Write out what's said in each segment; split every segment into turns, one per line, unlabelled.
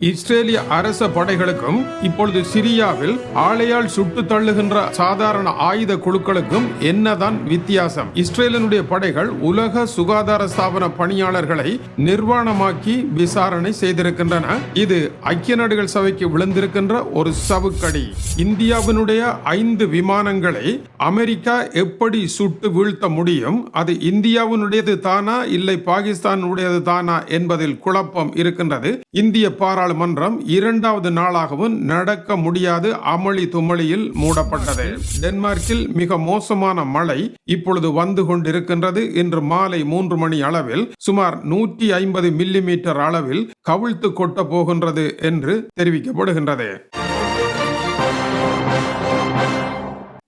இஸ்ரேலிய அரச படைகளுக்கும் இப்பொழுது சிரியாவில் ஆலையால் சுட்டு தள்ளுகின்ற சாதாரண ஆயுத குழுக்களுக்கும் என்னதான் வித்தியாசம்? இஸ்ரேலினுடைய படைகள் உலக சுகாதார ஸ்தாபன பணியாளர்களை நிர்வாணமாக்கி விசாரணை செய்திருக்கின்றன. இது ஐக்கிய நாடுகள் சபைக்கு விழுந்திருக்கின்ற ஒரு சவுக்கடி. இந்தியாவினுடைய ஐந்து விமானங்களை அமெரிக்கா எப்படி சுட்டு வீழ்த்த முடியும்? அது இந்தியாவினுடையது தானா? இல்லை பாகிஸ்தானுடையது தானா? என்பதில் குழப்பம் இருக்கின்றது. இந்திய பாரா நாடாளுமன்றம் இரண்டாவது நாளாகவும் நடக்க முடியாது. அமளி துமளியில் மூடப்பட்டது. டென்மார்க்கில் மிக மோசமான மழை இப்பொழுது வந்து கொண்டிருக்கின்றது. இன்று மாலை மூன்று மணி அளவில் சுமார் நூற்றி ஐம்பது மில்லிமீட்டர் அளவில் கவிழ்த்து கொட்ட போகின்றது என்று தெரிவிக்கப்படுகின்றது.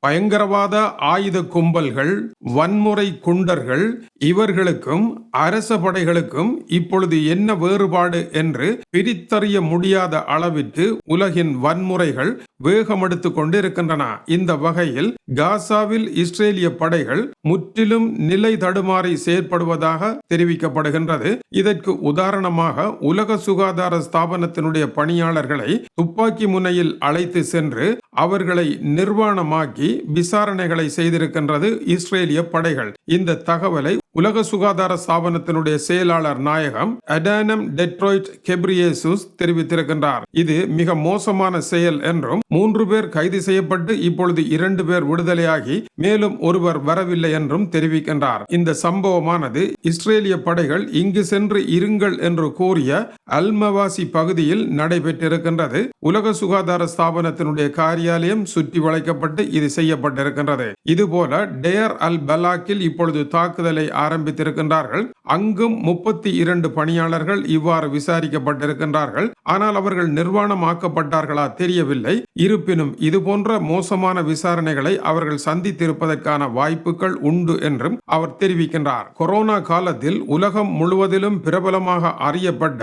பயங்கரவாத ஆயுத கும்பல்கள் வன்முறை குண்டர்கள் இவர்களுக்கும் அரச படைகளுக்கும் இப்பொழுது என்ன வேறுபாடு என்று பிரித்தறிய முடியாத அளவிற்கு உலகின் வன்முறைகள் வேகமெடுத்து கொண்டிருக்கின்றன. இந்த வகையில் காசாவில் இஸ்ரேலிய படைகள் முற்றிலும் நிலை தடுமாறி செயற்படுவதாக தெரிவிக்கப்படுகின்றது. இதற்கு உதாரணமாக உலக சுகாதார ஸ்தாபனத்தினுடைய பணியாளர்களை துப்பாக்கி முனையில் அழைத்து சென்று அவர்களை நிர்வாணமாக்கி விசாரணைகளை செய்திருக்கின்றது இஸ்ரேலிய படைகள். இந்த தகவலை உலக சுகாதார ஸ்தாபனத்தினுடைய செயலாளர் நாயகம் அடானம் டெட்ரோய்ட் கெப்ரியேசுஸ் தெரிவித்திருக்கின்றார். இது மிக மோசமான செயல் என்றும் மூன்று பேர் கைது செய்யப்பட்டு இப்பொழுது இரண்டு பேர் விடுதலையாகி மேலும் ஒருவர் வரவில்லை என்றும் தெரிவிக்கின்றார். இந்த சம்பவமானது இஸ்ரேலிய படைகள் இங்கு சென்று இருங்கள் என்று கூறிய அல்மவாசி பகுதியில் நடைபெற்றிருக்கின்றது. உலக சுகாதார ஸ்தாபனத்தினுடைய காரியாலயம் சுற்றி வளைக்கப்பட்டு இது செய்யப்பட்டிருக்கின்றது. இதுபோல டேர் அல் பலாக்கில் இப்பொழுது தாக்குதலை ஆரம்பித்திருக்கின்றார்கள். அங்கும் முப்பத்தி இரண்டு பணியாளர்கள் இவ்வாறு விசாரிக்கப்பட்டிருக்கின்றார்கள். ஆனால் அவர்கள் நிர்வாணமாக்கப்பட்டார்களா தெரியவில்லை. இருப்பினும் இதுபோன்ற மோசமான விசாரணைகளை அவர்கள் சந்தித்திருப்பதற்கான வாய்ப்புகள் உண்டு என்றும் அவர் தெரிவிக்கின்றார். கொரோனா காலத்தில் உலகம் முழுவதிலும் பிரபலமாக அறியப்பட்ட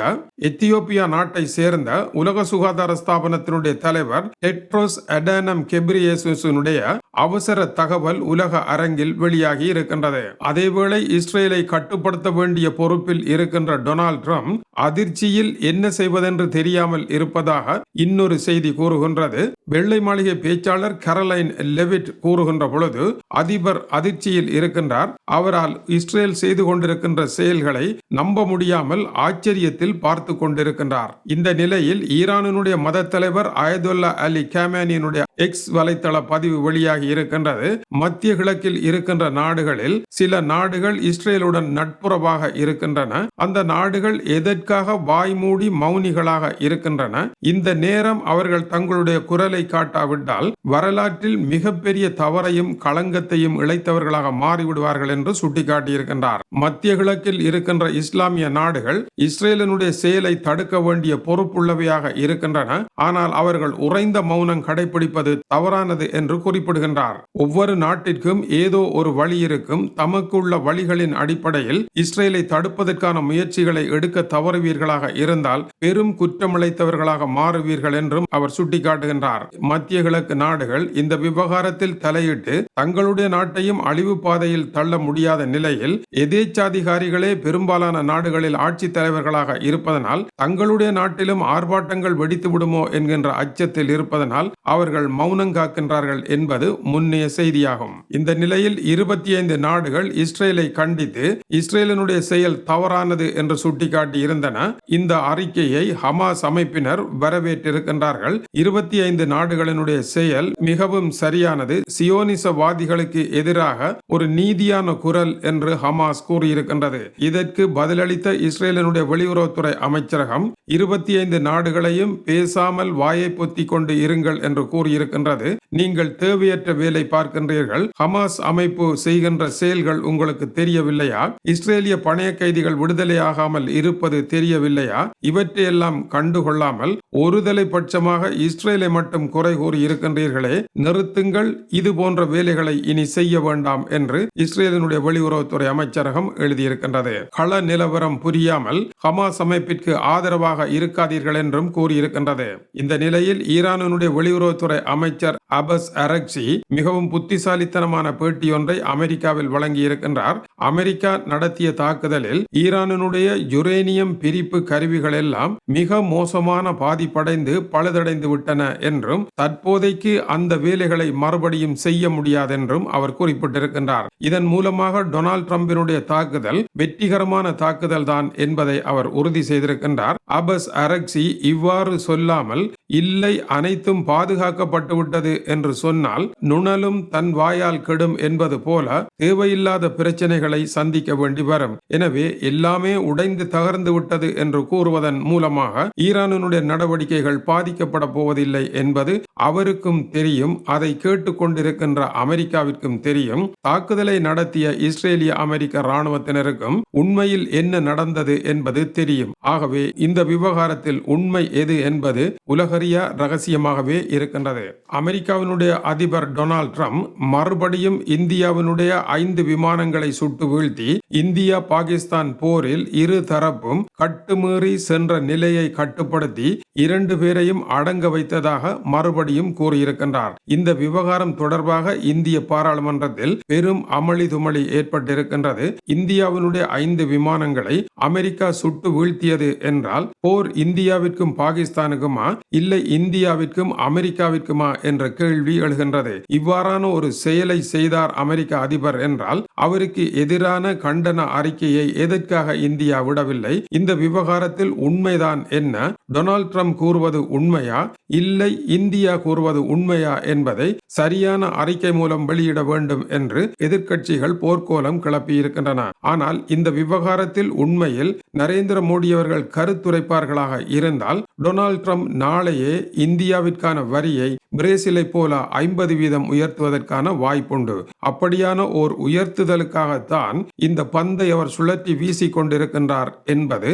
எத்தியோப்பியா நாட்டை சேர்ந்த உலக சுகாதார ஸ்தாபனத்தினுடைய தலைவர் டெட்ரோஸ் அடானம் கெப்ரியேசுனுடைய அவசர தகவல் உலக அரங்கில் வெளியாகி இருக்கின்றது. அதேவேளை இஸ்ரேலை கட்டுப்படுத்த வேண்டிய பொறுப்பில் இருக்கின்ற டொனால்ட் ட்ரம்ப் அதிர்ச்சியில் என்ன செய்வதென்று தெரியாமல் இருப்பதாக இன்னொரு செய்தி கூறுகின்றது. வெள்ளை மாளிகை பேச்சாளர் கரலைன் லெவிட் கூறுகின்ற பொழுது அதிபர் அதிர்ச்சியில் இருக்கின்றார். அவரால் இஸ்ரேல் செய்து கொண்டிருக்கின்ற செயல்களை நம்ப முடியாமல் ஆச்சரியத்தில் பார்த்து கொண்டிருக்கின்றார். இந்த நிலையில் ஈரானினுடைய மத தலைவர் அயதுல்லா அலி கேமேனியினுடைய எக்ஸ் வலைத்தள பதிவு வெளியாகி இருக்கின்றது. மத்திய கிழக்கில் இருக்கின்ற நாடுகளில் சில நாடுகள் இஸ்ரேலுடன் நட்புறவாக இருக்கின்றன. அந்த நாடுகள் எதற்கு எதற்காக வாய்மூடி மௌனிகளாக இருக்கின்றன. இந்த நேரம் அவர்கள் தங்களுடைய குரலை காட்டாவிட்டால் வரலாற்றில் மிகப்பெரிய தவறையும் களங்கத்தையும் இழைத்தவர்களாக மாறிவிடுவார்கள் என்று சுட்டிக்காட்டியிருக்கின்றார். மத்திய கிழக்கில் இருக்கின்ற இஸ்லாமிய நாடுகள் இஸ்ரேலனுடைய செயலை தடுக்க வேண்டிய பொறுப்புள்ளவையாக இருக்கின்றன. ஆனால் அவர்கள் உறைந்த மௌனம் கடைபிடிப்பது தவறானது என்று குறிப்பிடுகின்றார். ஒவ்வொரு நாட்டிற்கும் ஏதோ ஒரு வழி இருக்கும். தமக்குள்ள வழிகளின் அடிப்படையில் இஸ்ரேலை தடுப்பதற்கான முயற்சிகளை எடுக்க தவறு தவறுவீர்களாக இருந்தால் பெரும் குற்றமிழைத்தவர்களாக மாறுவீர்கள் என்றும் அவர் சுட்டிக்காட்டுகின்றார். மத்திய கிழக்கு நாடுகள் இந்த விவகாரத்தில் தலையிட்டு தங்களுடைய நாட்டையும் அழிவு பாதையில் தள்ள முடியாத நிலையில் எதேச்சாதிகாரிகளே பெரும்பாலான நாடுகளில் ஆட்சித் தலைவர்களாக இருப்பதனால் தங்களுடைய நாட்டிலும் ஆர்ப்பாட்டங்கள் வெடித்து விடுமோ என்கின்ற அச்சத்தில் இருப்பதனால் அவர்கள் மௌனம் காக்கின்றார்கள் என்பது முன்னைய செய்தியாகும். இந்த நிலையில் இருபத்தி ஐந்து நாடுகள் இஸ்ரேலை கண்டித்து இஸ்ரேலினுடைய செயல் தவறானது என்று சுட்டிக்காட்டி இருந்த இருந்தன. இந்த அறிக்கையை ஹமாஸ் அமைப்பினர் வரவேற்றிருக்கின்றார்கள். இருபத்தி ஐந்து நாடுகளினுடைய செயல் மிகவும் சரியானது. சியோனிசவாதிகளுக்கு எதிராக ஒரு நீதியான குரல் என்று ஹமாஸ் கூறியிருக்கின்றது. இதற்கு பதிலளித்த இஸ்ரேலினுடைய வெளியுறவுத்துறை அமைச்சரகம் இருபத்தி ஐந்து நாடுகளையும் பேசாமல் வாயை பொத்திக் கொண்டு இருங்கள் என்று கூறியிருக்கின்றது. நீங்கள் தேவையற்ற வேலை பார்க்கின்றீர்கள். ஹமாஸ் அமைப்பு செய்கின்ற செயல்கள் உங்களுக்கு தெரியவில்லையா? இஸ்ரேலிய பணைய கைதிகள் விடுதலையாகாமல் இருப்பது தெரியவில்லையா? இவற்றையெல்லாம் கண்டுகொள்ளாமல் ஒருதலை பட்சமாக இஸ்ரேலை மட்டும் குறை கூறி இருக்கின்றீர்களே நிறுத்துங்கள். இது போன்ற வேலைகளை இனி செய்ய வேண்டாம் என்று இஸ்ரேலினுடைய வெளியுறவுத்துறை அமைச்சரகம் எழுதியிருக்கின்றது. கள நிலவரம் புரியாமல் ஹமாஸ் அமைப்பிற்கு ஆதரவாக இருக்காதீர்கள் என்றும் கூறியிருக்கின்றது. இந்த நிலையில் ஈரானினுடைய வெளியுறவுத்துறை அமைச்சர் அபஸ் அரக்சி மிகவும் புத்திசாலித்தனமான பேட்டியொன்றை அமெரிக்காவில் வழங்கியிருக்கின்றார். அமெரிக்கா நடத்திய தாக்குதலில் ஈரானினுடைய யுரேனியம் பிரிப்பு கருவிகள் எல்லாம் மிக மோசமான பாதிப்படைந்து பழுதடைந்து விட்டன என்றும் தற்போதைக்கு அந்த வேலைகளை மறுபடியும் செய்ய முடியாதென்றும் அவர் குறிப்பிட்டிருக்கின்றார். இதன் மூலமாக டொனால்ட் டிரம்பினுடைய தாக்குதல் வெற்றிகரமான தாக்குதல் தான் என்பதை அவர் உறுதி செய்திருக்கின்றார். அபஸ் அரக்சி இவ்வாறு சொல்லாமல் இல்லை அனைத்தும் பாதுகாக்கப்பட்டு விட்டது என்று சொன்னால் நுணலும் தன் வாயால் கெடும் என்பது போல தேவையில்லாத பிரச்சனைகளை சந்திக்க வேண்டி வரும். எனவே எல்லாமே உடைந்து தகர்ந்து விட்டது என்று கூறுவதன் மூலமாக ஈரானுடைய நடவடிக்கைகள் பாதிக்கப்பட போவதில்லை என்பது அவருக்கும் தெரியும் அதை கேட்டுக்கொண்டிருக்கின்ற அமெரிக்காவிற்கும் தெரியும். தாக்குதலை நடத்திய இஸ்ரேலிய அமெரிக்க இராணுவத்தினருக்கும் உண்மையில் என்ன நடந்தது என்பது தெரியும். ஆகவே இந்த இந்த விவகாரத்தில் உண்மை எது என்பது உலகறிய ரகசியமாகவே இருக்கின்றது. அமெரிக்காவினுடைய அதிபர் டொனால்ட் ட்ரம்ப் மறுபடியும் இந்தியாவினுடைய ஐந்து விமானங்களை சுட்டு வீழ்த்தி இந்தியா பாகிஸ்தான் போரில் இரு தரப்பும் கட்டுமீறி சென்ற நிலையை கட்டுப்படுத்தி இரண்டு பேரையும் அடங்க வைத்ததாக மறுபடியும் கூறியிருக்கின்றார். இந்த விவகாரம் தொடர்பாக இந்திய பாராளுமன்றத்தில் பெரும் அமளி துமளி ஏற்பட்டிருக்கின்றது. இந்தியாவினுடைய ஐந்து விமானங்களை அமெரிக்கா சுட்டு வீழ்த்தியது என்றால் போர் இந்தியாவிற்கும் பாகிஸ்தானுக்குமா? இல்லை இந்தியாவிற்கும் அமெரிக்காவிற்குமா? என்ற கேள்வி எழுகின்றது. இவ்வாறான ஒரு செயலை செய்தார் அமெரிக்க அதிபர் என்றால் அவருக்கு எதிரான கண்டன அறிக்கையை எதற்காக இந்தியா விடவில்லை? இந்த விவகாரத்தில் உண்மைதான் என்ன? டொனால்ட் ட்ரம்ப் கூறுவது உண்மையா? இல்லை இந்தியா கூறுவது உண்மையா என்பதை சரியான அறிக்கை மூலம் வெளியிட வேண்டும் என்று எதிர்க்கட்சிகள் போர்க்கோலம் கிளப்பியிருக்கின்றன. ஆனால் இந்த விவகாரத்தில் உண்மையில் நரேந்திர மோடி அவர்கள் கருத்துரைப்பார்களாக இருந்தால் டொனால்ட் ட்ரம்ப் நாளையே இந்தியாவிற்கான வரியை பிரேசிலை போல ஐம்பது வீதம் உயர்த்துவதற்கான வாய்ப்புண்டு. அப்படியான ஓர் உயர்த்துதலுக்காகத்தான் இந்த பந்தை அவர் சுழற்றி வீசிக் கொண்டிருக்கின்றார் என்பது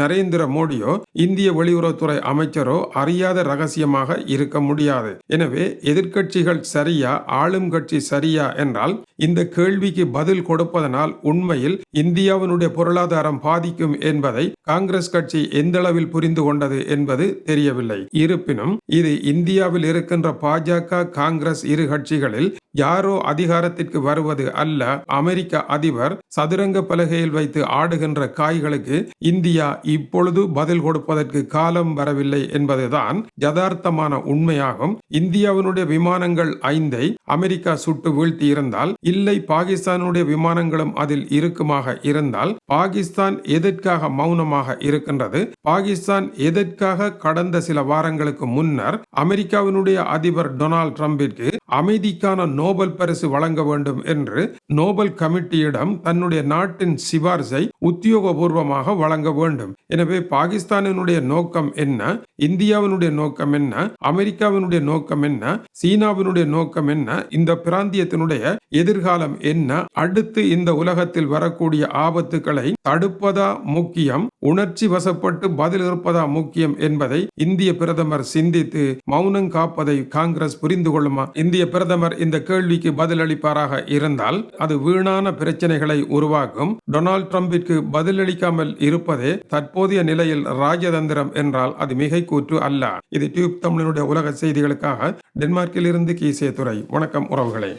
நரேந்திர மோடியோ இந்திய வெளியுறவுத்துறை அமைச்சரோ அறியாத ரகசியமாக இருக்க முடியாது. எனவே எதிர்கட்சிகள் சரியா ஆளும் கட்சி சரியா என்றால் இந்த கேள்விக்கு பதில் கொடுப்பதனால் உண்மையில் இந்தியாவினுடைய பொருளாதாரம் பாதிக்கும் என்பதை காங்கிரஸ் கட்சி எந்தளவில் புரிந்து கொண்டது என்பது தெரியவில்லை. இருப்பினும் இது இந்தியாவில் இருக்கின்ற பாஜக காங்கிரஸ் இரு கட்சிகளில் யாரோ அதிகாரத்திற்கு வருவது அல்ல. அமெரிக்க அதிபர் சதுரங்க பலகையில் வைத்து ஆடுகின்ற காய்களுக்கு இந்தியா இப்பொழுது பதில் கொடுப்பதற்கு காலம் வரவில்லை என்பதுதான் யதார்த்தமான உண்மையாகும். இந்தியாவினுடைய விமானங்கள் ஐந்தை அமெரிக்கா சுட்டு வீழ்த்தி இருந்தால் இல்லை பாகிஸ்தானுடைய விமானங்களும் அதில் இருக்குமாக இருந்தால் பாகிஸ்தான் எதற்காக மௌனமாக இருக்கின்றது? பாகிஸ்தான் எதற்காக கடந்த சில வாரங்களுக்கு முன்னர் அமெரிக்காவினுடைய அதிபர் டொனால்ட் ட்ரம்பிற்கு அமைதிக்கான நோபல் பரிசு வழங்க வேண்டும் என்று நோபல் கமிட்டியிடம் தன்னுடைய நாட்டின் சிபார்சை உத்தியோகபூர்வமாக வழங்க வேண்டும். எனவே பாகிஸ்தானினுடைய நோக்கம் என்ன? இந்தியாவினுடைய நோக்கம் என்ன? அமெரிக்காவினுடைய நோக்கம் என்ன? சீனாவினுடைய நோக்கம் என்ன? இந்த பிராந்தியத்தினுடைய எதிர்காலம் என்ன? அடுத்து இந்த உலகத்தில் வரக்கூடிய ஆபத்துக்களை தடுப்பதா முக்கியம்? உணர்ச்சி வசப்பட்டு பதில் இருப்பதா முக்கியம் என்பதை இந்திய பிரதமர் சிந்தித்து மௌனம் காப்பதை காங்கிரஸ் புரிந்து கொள்ளுமா? இந்திய பிரதமர் இந்த கேள்விக்கு பதிலளிப்பாராக இருந்தால் அது வீணான பிரச்சனைகளை உருவாக்கும். டொனால்ட் ட்ரம்பிற்கு பதிலளிக்காமல் இருப்பதே தற்போதைய நிலையில் ராஜதந்திரம் என்றால் அது மிகை கூற்று அல்ல. இது டியூப் தமிழனுடைய உலக செய்திகளுக்காக டென்மார்க்கில் இருந்து கீசே துறை வணக்கம் உறவுகளே.